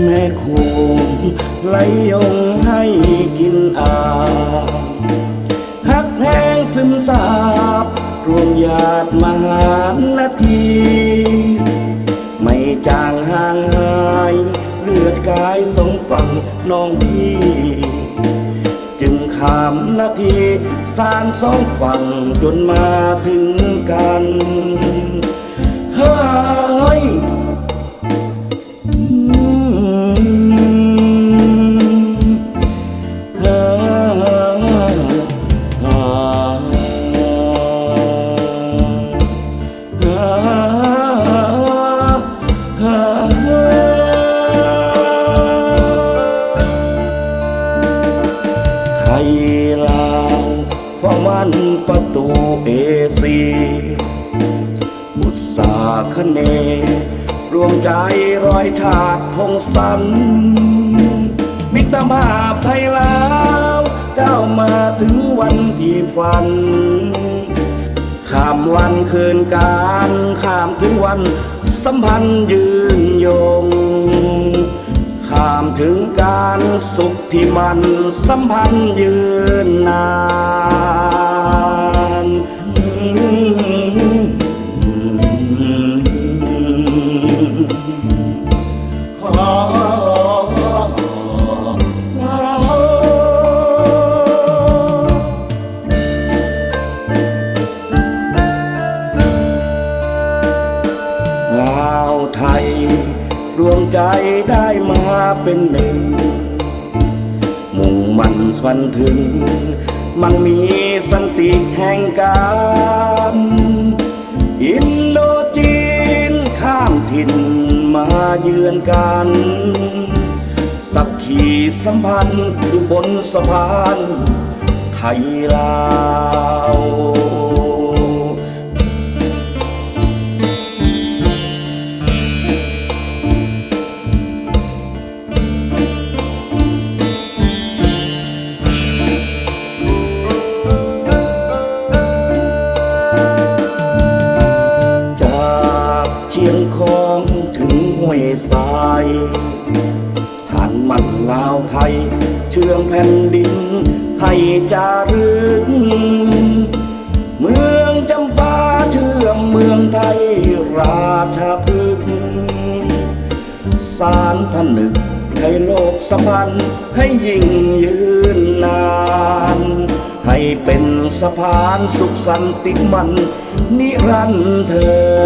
แม่คงไหลยงให้กินอาหักแพงซึมซาบรวมญาติมหานาที ไม่จางห่างหายเลือดกายสองฝั่งน้องพี่จึงขามนาทีสารสองฝั่งจนมาถึงกันเฮ้ยานประตูเอเซียบุตสาคเน รวมใจร้อยชาติพงสันมิตรภาพไทยลาวเจ้ามาถึงวันที่ฝัน ข้ามวันคืนการข้ามถึงวันสัมพันธ์ยืนยง ข้ามถึงการสุขที่มันสัมพันธ์ยืนนาน ลาวไทย รวมใจได้มาเป็นหนึ่ง มุ่งมันฝันถึง มันมีสันติแห่งการอินโดจีนข้ามถิ่นมาเยือนกัน สักขีสัมพันธ์อยู่บนสะพานไทยลา จากเชียงของถึงห้วยทรายฐานมันลาวไทย เชื่องแผ่นดินให้จารึกเมืองจำปาเชื่อมเมืองไทยราชาพฤกษ์สารผนึกให้โลกสัมพันธ์ให้ยิ่งยืนนาน ให้เป็นสะพานสุขสันติมันนิรันดร์เธอ